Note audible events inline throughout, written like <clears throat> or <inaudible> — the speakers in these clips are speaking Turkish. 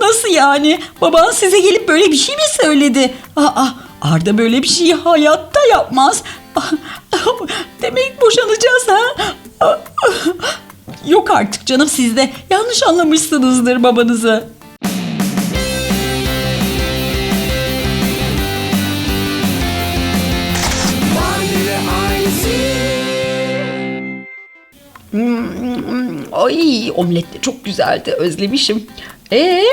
Nasıl yani? Baban size gelip böyle bir şey mi söyledi? Aa, Arda böyle bir şeyi hayatta yapmaz. <laughs> Demek boşanacağız ha? Yok artık canım sizde. Yanlış anlamışsınızdır babanızı. Hmm, Ay omlet de çok güzeldi özlemişim. Ee,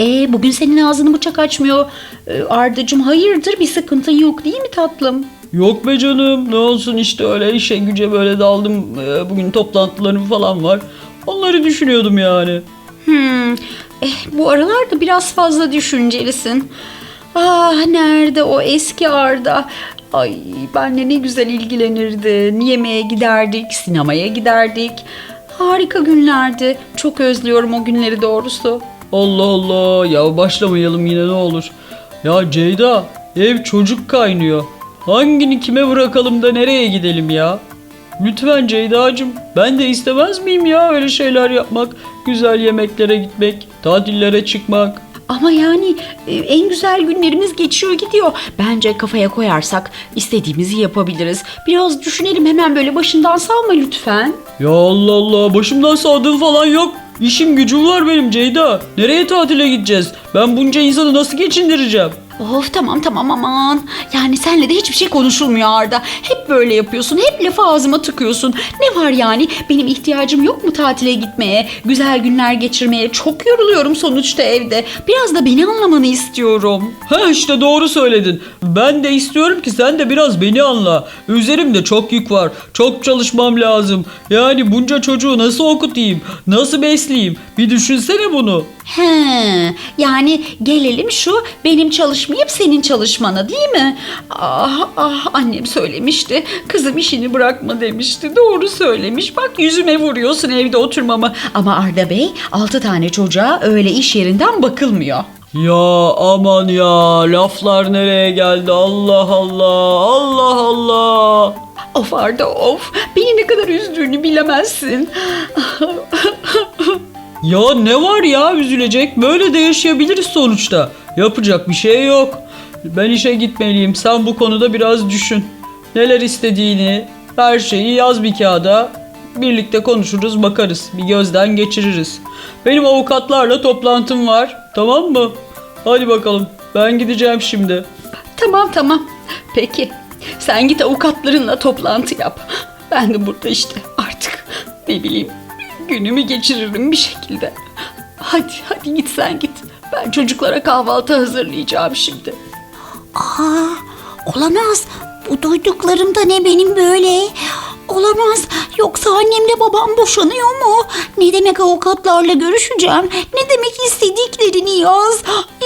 ee bugün senin ağzını bıçak açmıyor. Ee, Ardacığım hayırdır bir sıkıntın yok değil mi tatlım? Yok be canım ne olsun işte öyle işe güce böyle daldım. Ee, Bugün toplantılarım falan var. Onları düşünüyordum yani. Hmm, eh, bu aralarda biraz fazla düşüncelisin. Ah nerede o eski Arda? Ay benle ne güzel ilgilenirdi. Yemeğe giderdik, sinemaya giderdik. Harika günlerdi. Çok özlüyorum o günleri doğrusu. Allah Allah ya başlamayalım yine ne olur. Ya Ceyda ev çocuk kaynıyor. Hangini kime bırakalım da nereye gidelim ya? Lütfen Ceyda'cığım ben de istemez miyim ya öyle şeyler yapmak. Güzel yemeklere gitmek, tatillere çıkmak. Ama yani e, en güzel günlerimiz geçiyor gidiyor. Bence kafaya koyarsak istediğimizi yapabiliriz. Biraz düşünelim hemen böyle başından salma lütfen. Ya Allah Allah başımdan sağdığım falan yok. İşim gücüm var benim Ceyda. Nereye tatile gideceğiz? Ben bunca insanı nasıl geçindireceğim? Of tamam tamam aman. Yani senle de hiçbir şey konuşulmuyor Arda. Hep böyle yapıyorsun. Hep lafı ağzıma tıkıyorsun. Ne var yani? Benim ihtiyacım yok mu tatile gitmeye? Güzel günler geçirmeye? Çok yoruluyorum sonuçta evde. Biraz da beni anlamanı istiyorum. Ha işte doğru söyledin. Ben de istiyorum ki sen de biraz beni anla. Üzerimde çok yük var. Çok çalışmam lazım. Yani bunca çocuğu nasıl okutayım? Nasıl besleyeyim? Bir düşünsene bunu. He, yani gelelim şu benim çalışmayıp senin çalışmana değil mi? Ah ah annem söylemişti. Kızım işini bırakma demişti. Doğru söylemiş. Bak yüzüme vuruyorsun evde oturmamı. Ama Arda Bey altı tane çocuğa öyle iş yerinden bakılmıyor. Ya aman ya laflar nereye geldi Allah Allah Allah Allah. Of Arda of. Beni ne kadar üzdüğünü bilemezsin. <laughs> Ya ne var ya üzülecek böyle de yaşayabiliriz sonuçta. Yapacak bir şey yok. Ben işe gitmeliyim sen bu konuda biraz düşün. Neler istediğini her şeyi yaz bir kağıda. Birlikte konuşuruz bakarız bir gözden geçiririz. Benim avukatlarla toplantım var tamam mı? Hadi bakalım ben gideceğim şimdi. Tamam tamam. Peki. Sen git avukatlarınla toplantı yap. Ben de burada işte artık ne bileyim günümü geçiririm bir şekilde. Hadi hadi git sen git. Ben çocuklara kahvaltı hazırlayacağım şimdi. Aa, olamaz. Bu duyduklarım da ne benim böyle? Olamaz. Yoksa annemle babam boşanıyor mu? Ne demek avukatlarla görüşeceğim? Ne demek istediklerini yaz?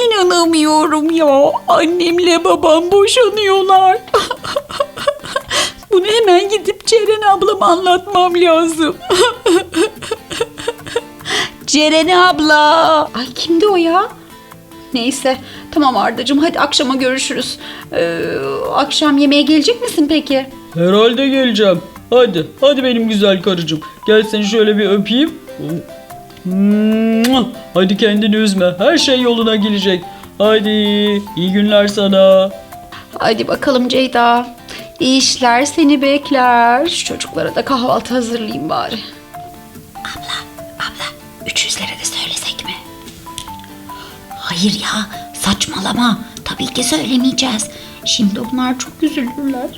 İnanamıyorum ya. Annemle babam boşanıyorlar. <laughs> Bunu hemen gidip Ceren ablama anlatmam lazım. <laughs> Ceren abla. Ay kimdi o ya? Neyse tamam Ardacığım hadi akşama görüşürüz. Ee, akşam yemeğe gelecek misin peki? Herhalde geleceğim. Hadi, hadi benim güzel karıcığım. Gel seni şöyle bir öpeyim. Hadi kendini üzme. Her şey yoluna girecek. Hadi, iyi günler sana. Hadi bakalım Ceyda. İyi işler seni bekler. Şu çocuklara da kahvaltı hazırlayayım bari. Hayır ya, saçmalama. Tabii ki söylemeyeceğiz. Şimdi onlar çok üzülürler.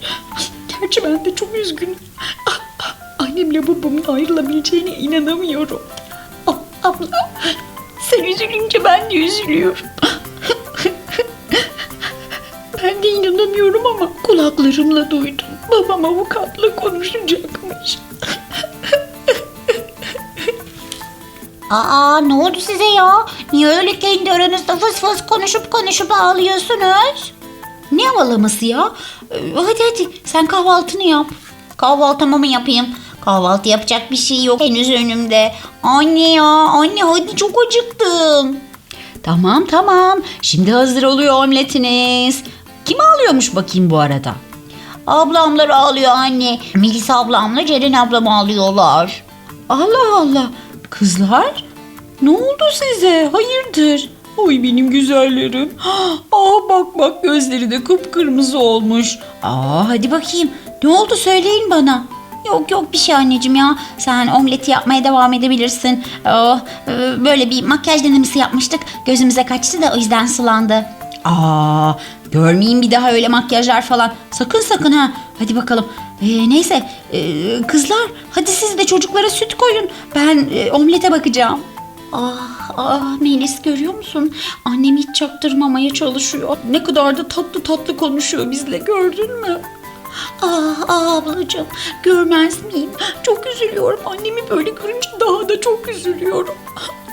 Gerçi ben de çok üzgünüm. Annemle babamın ayrılabileceğine inanamıyorum. Ah, Abla sen üzülünce ben de üzülüyorum. Ben de inanamıyorum ama kulaklarımla duydum. Babam avukatla konuşacakmış. Aa, ne oldu size ya? Niye öyle kendi aranızda fıs fıs konuşup konuşup ağlıyorsunuz? Ne ağlaması ya? Ee, hadi hadi sen kahvaltını yap. Kahvaltımı mı yapayım? Kahvaltı yapacak bir şey yok henüz önümde. Anne ya, anne hadi çok acıktım. Tamam tamam. Şimdi hazır oluyor omletiniz. Kim ağlıyormuş bakayım bu arada? Ablamlar ağlıyor anne. Melisa ablamla Ceren ablam ağlıyorlar. Allah Allah. Kızlar Ne oldu size? Hayırdır? Oy benim güzellerim. <gasps> Aa bak bak gözleri de kıpkırmızı olmuş. Aa hadi bakayım. Ne oldu söyleyin bana. Yok yok bir şey anneciğim ya. Sen omleti yapmaya devam edebilirsin. Oh, böyle bir makyaj denemesi yapmıştık. Gözümüze kaçtı da o yüzden sulandı. Aa görmeyeyim bir daha öyle makyajlar falan. Sakın sakın ha. Hadi bakalım. Ee, neyse ee, kızlar hadi siz de çocuklara süt koyun. Ben e, omlete bakacağım. Ah ah Melis görüyor musun? Annem hiç çaktırmamaya çalışıyor. Ne kadar da tatlı tatlı konuşuyor bizle gördün mü? Ah ah ablacığım görmez miyim? Çok üzülüyorum. Annemi böyle görünce daha da çok üzülüyorum.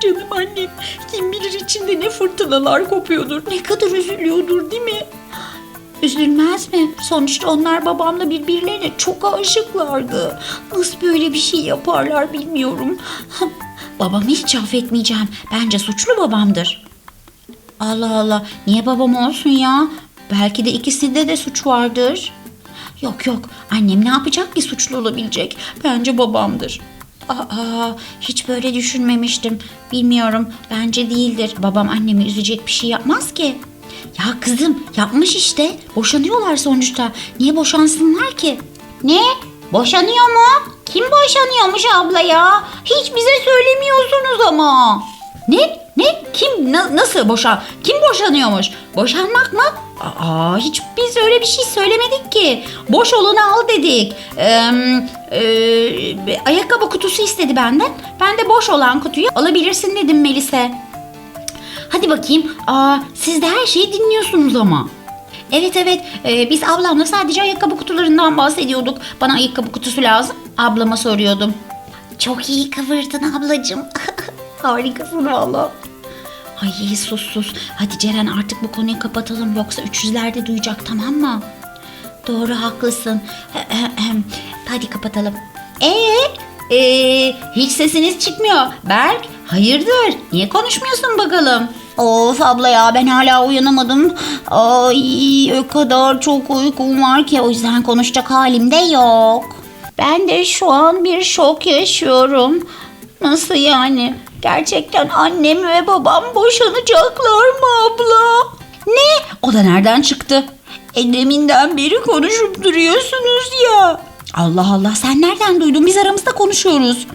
Canım annem. Kim bilir içinde ne fırtınalar kopuyordur. Ne kadar üzülüyordur değil mi? Üzülmez mi? Sonuçta onlar babamla birbirlerine çok aşıklardı. Nasıl böyle bir şey yaparlar bilmiyorum. <laughs> Babamı hiç affetmeyeceğim. Bence suçlu babamdır. Allah Allah. Niye babam olsun ya? Belki de ikisinde de suç vardır. Yok yok. Annem ne yapacak ki suçlu olabilecek? Bence babamdır. Aa, hiç böyle düşünmemiştim. Bilmiyorum. Bence değildir. Babam annemi üzecek bir şey yapmaz ki. Ya kızım yapmış işte. Boşanıyorlar sonuçta. Niye boşansınlar ki? Ne? Boşanıyor mu? Kim boşanıyormuş abla ya? Hiç bize söylemiyorsunuz ama. Ne? Ne? Kim? Na- nasıl boşan? Kim boşanıyormuş? Boşanmak mı? Aa, hiç biz öyle bir şey söylemedik ki. Boş olanı al dedik. Ee, e, ayakkabı kutusu istedi benden. Ben de boş olan kutuyu alabilirsin dedim Melis'e. Hadi bakayım. Aa, siz de her şeyi dinliyorsunuz ama. Evet evet Ee, biz ablamla sadece ayakkabı kutularından bahsediyorduk. Bana ayakkabı kutusu lazım. Ablama soruyordum. Çok iyi kıvırdın ablacığım. <laughs> Harikasın valla. Ay sus sus. Hadi Ceren artık bu konuyu kapatalım yoksa 300'lerde duyacak tamam mı? Doğru haklısın. <clears throat> Hadi kapatalım. Ee, ee, hiç sesiniz çıkmıyor. Berk, hayırdır? Niye konuşmuyorsun bakalım? Of abla ya ben hala uyanamadım. Ay o kadar çok uykum var ki o yüzden konuşacak halim de yok. Ben de şu an bir şok yaşıyorum. Nasıl yani? Gerçekten annem ve babam boşanacaklar mı abla? Ne? O da nereden çıktı? E deminden beri konuşup duruyorsunuz ya. Allah Allah sen nereden duydun? Biz aramızda konuşuyoruz.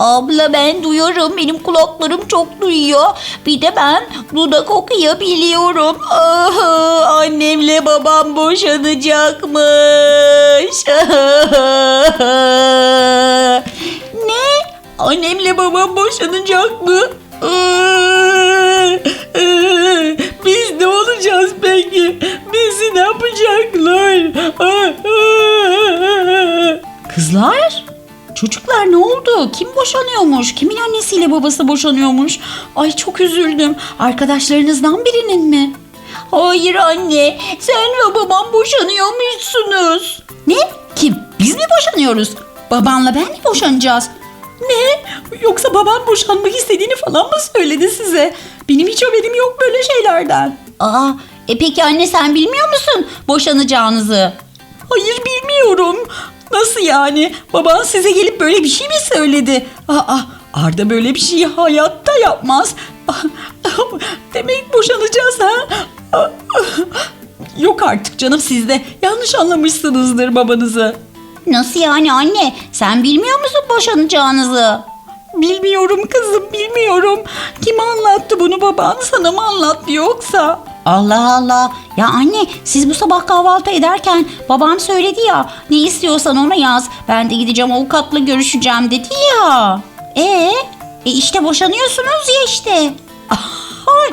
Abla ben duyuyorum. Benim kulaklarım çok duyuyor. Bir de ben dudak okuyabiliyorum. Ah, annemle babam boşanacakmış. <laughs> ne? Annemle babam boşanacak mı? Biz Kim boşanıyormuş? Kimin annesiyle babası boşanıyormuş? Ay çok üzüldüm. Arkadaşlarınızdan birinin mi? Hayır anne. Sen ve babam boşanıyormuşsunuz. Ne? Kim? Biz mi boşanıyoruz? Babanla ben mi boşanacağız? Ne? Yoksa babam boşanmak istediğini falan mı söyledi size? Benim hiç haberim yok böyle şeylerden. Aa, e peki anne sen bilmiyor musun boşanacağınızı? Hayır bilmiyorum. Nasıl yani? Baban size gelip böyle bir şey mi söyledi? Aa, Arda böyle bir şeyi hayatta yapmaz. <laughs> Demek boşanacağız ha? Yok artık canım sizde. Yanlış anlamışsınızdır babanızı. Nasıl yani anne? Sen bilmiyor musun boşanacağınızı? Bilmiyorum kızım bilmiyorum. Kim anlattı bunu baban sana mı anlattı yoksa? Allah Allah. Ya anne siz bu sabah kahvaltı ederken babam söyledi ya ne istiyorsan ona yaz. Ben de gideceğim avukatla görüşeceğim dedi ya. Ee, e işte boşanıyorsunuz ya işte. <laughs> Ay,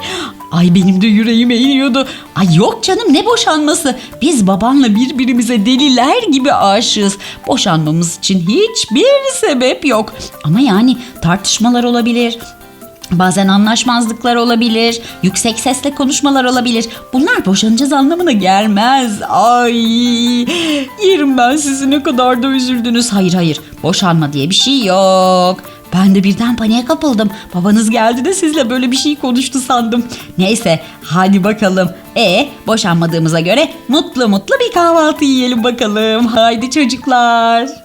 ay benim de yüreğime iniyordu. Ay yok canım ne boşanması. Biz babanla birbirimize deliler gibi aşığız. Boşanmamız için hiçbir sebep yok. Ama yani tartışmalar olabilir. Bazen anlaşmazlıklar olabilir, yüksek sesle konuşmalar olabilir. Bunlar boşanacağız anlamına gelmez. Ay, yerim ben sizi ne kadar da üzüldünüz. Hayır hayır, boşanma diye bir şey yok. Ben de birden paniğe kapıldım. Babanız geldi de sizle böyle bir şey konuştu sandım. Neyse hadi bakalım. E boşanmadığımıza göre mutlu mutlu bir kahvaltı yiyelim bakalım. Haydi çocuklar.